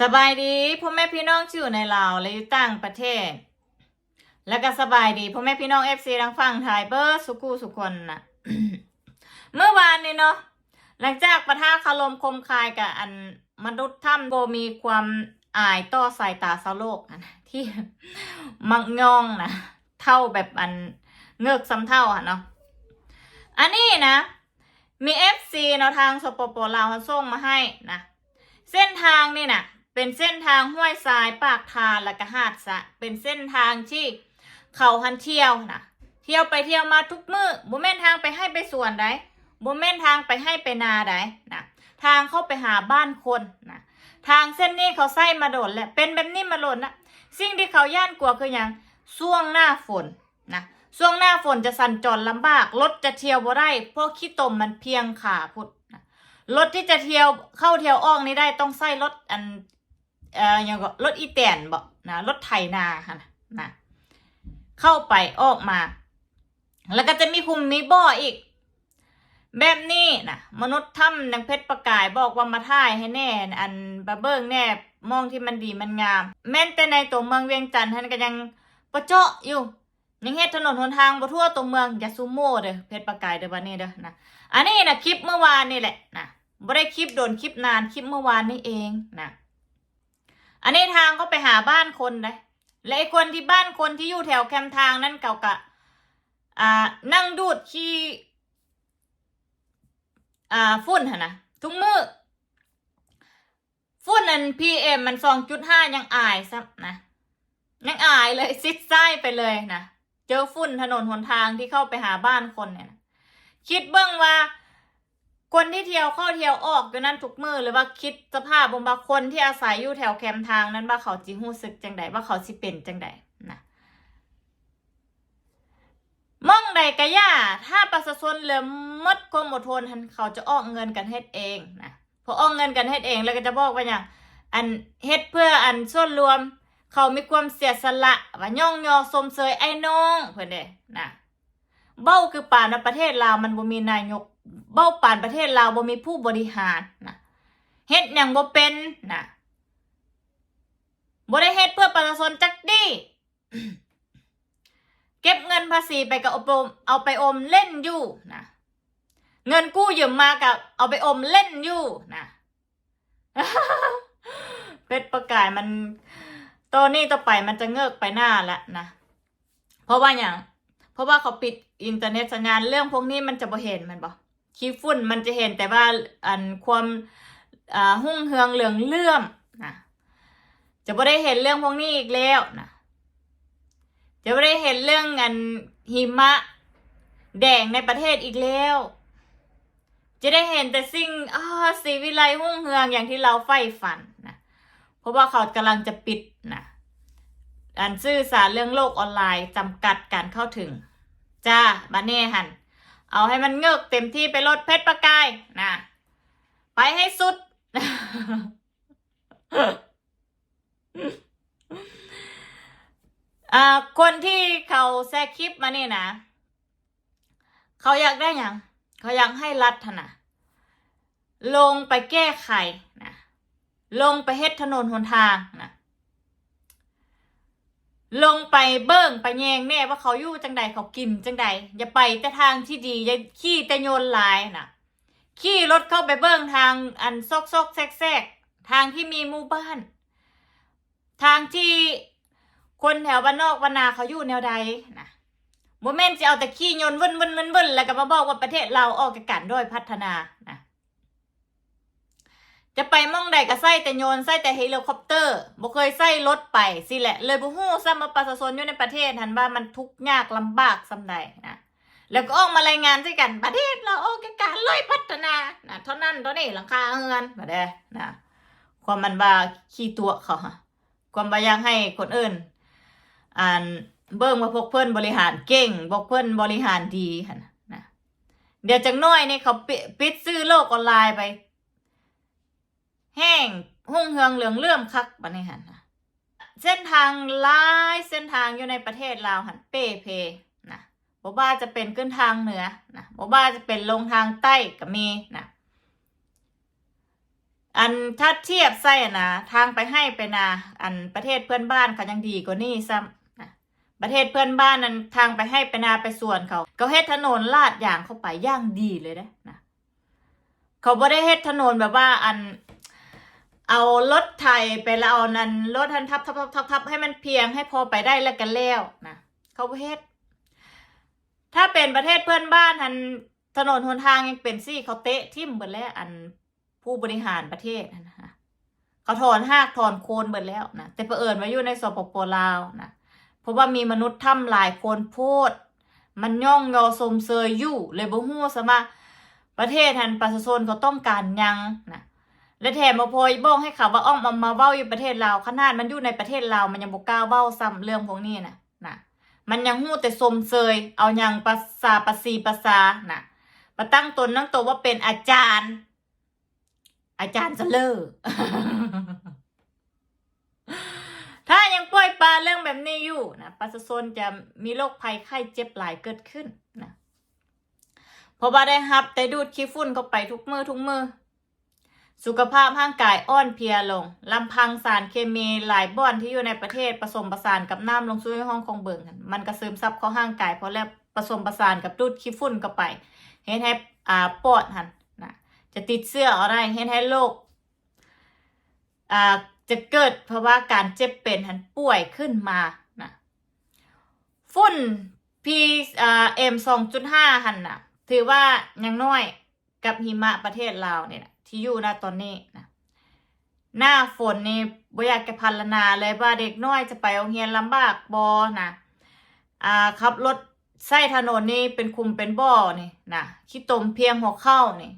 สบายดีพ่อแม่พี่น้องที่อยู่ในลาวและอยู่ต่างประเทศ แล้วก็สบายดีพ่อแม่พี่น้องเอฟซีทั้งฝั่งไทยเบอร์สุกูสุคนนะเมื่อวานนี้เนาะหลังจากประทะคารมคมคายกับอันมนุษย์ถ้ำโบมีความอายต่อสายตาสาวโลกนะที่มักงองนะเท่าแบบอันเงือกซ้ำเท่าอะเนาะอันนี้นะ มีเอฟซีเนาะทางสปปลาวเขาส่งมาให้นะเส้นทางนี่นะ เป็นเส้นทางห้วยทรายปากทานและก็หาดสะ เป็นเส้นทางที่เขาหันเที่ยวนะเที่ยวไปเที่ยวมาทุกมือ้อบ่แม่นทางไปให้ไปสวนใดบ่แม่นทางไปให้ไปนาใดนะทางเข้าไปหาบ้านคนนะทางเส้นนี้เขาใส่มาโดดแหละเป็นแบบนี้มาโดดนะสิ่งที่เขาย่านกลัวคืออย่างช่วงหน้าฝนนะช่วงหน้าฝนจะสัญจรลำบากรถจะเที่ยวบ่ได้เพราะขี้ตมมันเพียงขาพุดนะรถที่จะเที่ยวเข้าเที่ยวออกนี่ได้ต้องใส่รถอัน เอ่อย่างก็รถอีแตนบอกนะรถไถนาค่ะนะนะเข้าไปออกมา แล้วก็จะมีคุมมีบ่ออีก แบบนี้นะมนุษย์ถ้ำนังเพชรประกายบอกว่ามาถ่ายให้แน่ อันบะเบิ้งแน่มองที่มันดีมันงาม แม้นแต่ในตัวเมืองเวียงจันทร์ท่านก็ยังประเจาะอยู่ยังเฮ็ดถนนหนทางบ่ทั่วตัวเมืองอย่าซูโม่เด้อเพชรประกายเด้อบัดนี้เด้อนะอันนี้นะคลิปเมื่อวานนี่แหละนะไม่ได้คลิปโดนคลิปนานคลิปเมื่อวานนี่เองนะ อันนี้ทางก็ไปหาบ้านคนเลยและไอ้คนที่บ้านคนที่อยู่แถวแคมป์ทางนั้นเก่ากะอ่านั่งดูดขี้อ่าฝุ่นหะนะทุกมือฝุ่นนั้นพีเอ็มมันสองจุดห้ายังอายซับนะยังอายเลยซิดไส้ไปเลยนะเจอฝุ่นถนนหนทางที่เข้าไปหาบ้านคนเนี่ยนะคิดเบื้องว่า คนที่เที่ยวเข้าเที่ยวออกอยู่นั่นทุกมือหรือว่าคิดสภาพบางคนที่อาศัยอยู่แถวแคมป์ทางนั้นว่าเขาจิหูสึกจังใดว่าเขาสิเป็นจังใดนะมองใดกะย่าถ้าประชาชนเหลือมดความอดทนทันเขาจะออกเงินกันเฮ็ดเองนะพอออกเงินกันเฮ็ดเองแล้วก็จะบอกว่าอย่างอันเฮ็ดเพื่ออันส่วนรวม เขามีความเสียสละว่าย่องยอสมเสยไอ้น้องเพื่อนเด้นะเบ้าคือป่านประเทศลาวมันบ่มีนายก เบ้าป่านประเทศลาวบ่มีผู้บริหารนะเฮ็ดหยังบ่เป็นนะบ่ได้เฮ็ดเพื่อประชาชนจักดีเก็บเงินภาษีไปกับเอาไปอมเอาไปอมเล่นอยู่นะเงินกู้ยืมมากับเอาไปอมเล่นอยู่นะเป็ดประกายมันตอนนี้ต่อไปมันจะเงือกไปหน้าละนะเพราะว่าอย่าง เพราะว่าเขาปิดอินเทอร์เน็ตสัญญาณเรื่องพวกนี้มันจะบ่เห็นมันบ่ ขี้ฝุ่นมันจะเห็นแต่ว่าอันความหุ่งเฮืองเหลืองเลื่อมนะจะบ่ได้เห็นเรื่องพวกนี้อีกแล้วนะจะบ่ได้เห็นเรื่องอันหิมะ แดงในประเทศอีกแล้ว จะได้เห็นแต่สิ่งอ้าสีวิไลหุ่งเฮืองอย่างที่เราใฝ่ฝันนะเพราะว่าเขากำลังจะปิดนะอันสื่อสารเรื่องโลกออนไลน์จำกัดการเข้าถึง จ้าบันเน่หัน เอาให้มันเงือกเต็มที่ไปลดเพชรประกายนะไปให้สุด อ่า คนที่เขาแซกคลิปมานี่นะ เขาอยากได้อย่างเขาอยากให้รัฐนะลงไปแก้ไขนะ ลงไปเฮ็ดถนนหนทางนะ ลงไปเบิ้งไปแยงแน่ว่าเขาอยู่จังใดเขากินจังใดอย่าไปแต่ทางที่ดีอย่าขี่แต่โยนลายนะขี่รถเข้าไปเบิ้งทางอันซอกซอกแซกแซกทางที่มีหมู่บ้าน ทางที่คนแถวบ้านนอกบ้านนาเขาอยู่แนวใดนะโมเมนต์จะเอาแต่ขี่ยนต์วนวนวนวนแล้วก็มาบอกว่าประเทศเราออกจากกันด้วยพัฒนานะ จะไปม่องใดก็ใส่แต่โยนใส่แต่เฮลิคอปเตอร์บ่เคยใส่รถไปสิแหละ เลยบ่ฮู้ซ้ำว่าประชาชนอยู่ในประเทศหันว่ามันทุกข์ยากลำบากซำใดนะแล้วก็ออกมารายงานด้วยกันประเทศเราออกจากการเลยพัฒนานะเท่านั้นเท่านี้หลังคาเฮือนบ่ได้นะความมันว่าขี้ตัวเขาความบ่อยากให้คนอื่นอ่านเบิ่งว่าพวกเพิ่อนบริหารเก่งพวกเพิ่อนบริหารดีนะเดี๋ยวจักหน้อยนี่เขาปิดซื้อโลกออนไลน์ไป แห้งหุ่งเฮืองเหลืองเลื่อมคักบันนี้หันนะเส้นทางลายเส้นทางอยู่ในประเทศลาวหันเป้เพนะบ่ว่าจะเป็นขึ้นทางเหนือนะบ่ว่าจะเป็นลงทางใต้ก็มีนะอันถ้าเทียบไส้อะนะทางไปให้ไปนาอันประเทศเพื่อนบ้านเขายังดีกว่านี่ซ้ำนะประเทศเพื่อนบ้านนั้นทางไปให้ไปนาไปส่วนเขาเขาเฮ็ดถนนลาดอย่างเข้าไปย่างดีเลยนะนะเขาบ่ได้เฮ็ดถนนแบบว่าอัน เอารถไถไปแล้วเอานั้นรถทันทับทับทับทับทับให้มันเพียงให้พอไปได้แล้วกันแล้วนะเขาบ่เฮ็ดถ้าเป็นประเทศเพื่อนบ้านทันถนนหนทางยังเป็นซี่เขาเตะทิ่มเบิดแล้วอันผู้บริหารประเทศนะคะเขาถอนหากถอนโคนเบิดแล้วนะแต่เผอิญว่าอยู่ในสปปลาวนะเพราะว่ามีมนุษย์ถ้ำหลายคนโพดมันย่องยอสมเซยอยู่เลยบ่ฮู้ซะมาประเทศทันประชาชนเขาต้องการยังนะ และแถมมาโพยบ้องให้ข่าวว่าอ้อมอามาเว้าอยู่ประเทศลาวขนาดมันอยู่ในประเทศลาวมันยังบ่กล้าเว้าซ้ำเรื่องพวกนี้นะนะมันยังหู้แต่สมเซย เอาอย่างภาษาภาษีภาษานะมาตั้งตนนั่งตัวว่าเป็นอาจารย์ อาจารย์จะเลิกถ้ายังปล่อยปลาเรื่องแบบนี้อยู่นะประชาชนจะมีโรคภัยไข้เจ็บหลายเกิดขึ้นนะเพราะว่าได้รับแต่ดูดขี้ฝุ่นเข้าไปทุกมือทุกมือ สุขภาพร่างกายอ่อนเพลียลงลำพังสารเคมีหลายบ่อนที่อยู่ในประเทศผสมประสานกับน้ำลงสู่ในห้องของเบิงกันมันก็ซึมซับเข้าร่างกายเพราะแล้วผสมประสานกับดูดขี้ฝุ่นเข้าไปเฮ็ดให้อ่าปอดหันนะจะติดเสื้ออะไรเฮ็ดให้โรคอ่าจะเกิดเพราะว่าการเจ็บเป็นหันป่วยขึ้นมานะฝุ่น P อ่า M 2.5หันนะถือว่ายังน้อยกับหิมะประเทศลาวเนี่ยนะ ที่อยู่ณตอนนี้นะหน้าฝนนี่บ่อยากจะพันลนาเลยว่าเด็กน้อยจะไปโรงเรียนลำบากบอนะอ่าขับรถใส่ถนนนี่เป็นคุมเป็นบ่อนี่นะขี้ตมเพียงหัวเข้านี่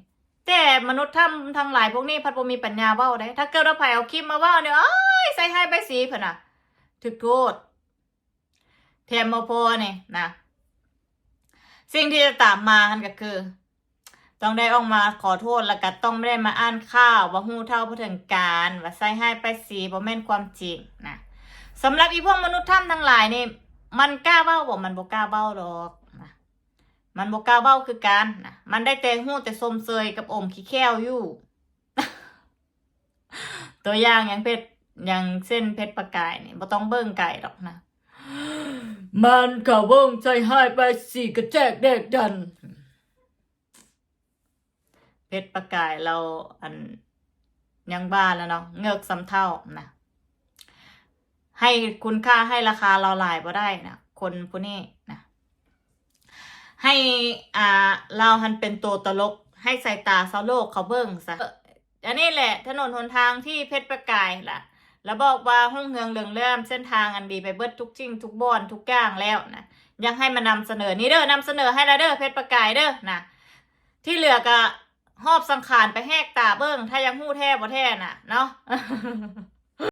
แต่มนุษย์ทำทั้งหลายพวกนี้พัดบ่มีปัญญาเว้าได้ ถ้าเกิดว่าไผเอาคลิปมาเว้าเนี่ยอ้ยใส่ให้ใบสีเพิ่นน่ะถึกโทษแถมบ่พอนี่นะสิ่งที่จะตามมาหันก็คือ ต้องได้ออกมาขอโทษแล้วก็ต้องไม่ได้มาอ่านข่าวว่าหู้เท่าผู้ถึงการว่าใส่ให้ไปสีบ่แม่นความจริงนะสำหรับอีพวกมนุษย์ถ้ำทั้งหลายนี่มันกล้าเบ้าบ่มันบ่กล้าเบ้าดอกนะมันบ่กล้าเบ้าคือกันนะมันได้แต่หู้แต่สมเซยกับอมขี้แค้วอยู่ ตัวอย่างอย่างเพชรอย่างเส้นเพชรประกายนี่บ่ต้องเบิ่งไก่ดอกนะ มันก็เบิ่งใจให้ไปสีกระแจกแดกดัน เพชรประกายเราอันยังบ้าแล้วเนาะเงือกสำเท่านะให้คุณค่าให้ราคาเราหลายบ่ได้นะคนผู้นี้นะให้อ่าเราหันเป็นตัวตลก ให้สายตาชาวโลกเขาเบิ่งซะอันนี้แหละ ถนนหนทางที่เพชรประกายล่ะ แล้วบอกว่าห้องเฮืองเรืองเริ่มเส้นทางอันดีไปเบิดทุกจริงทุกบอนทุกอย่างแล้วนะยังให้มานำเสนอนี่เด้อนำเสนอให้และเด้อเพชรประกายเด้อนะที่เหลือก็ หอบสังขารไปแหกตาเบิ้งถ้ายังหู้แท้บ่แท้น่ะ เนาะ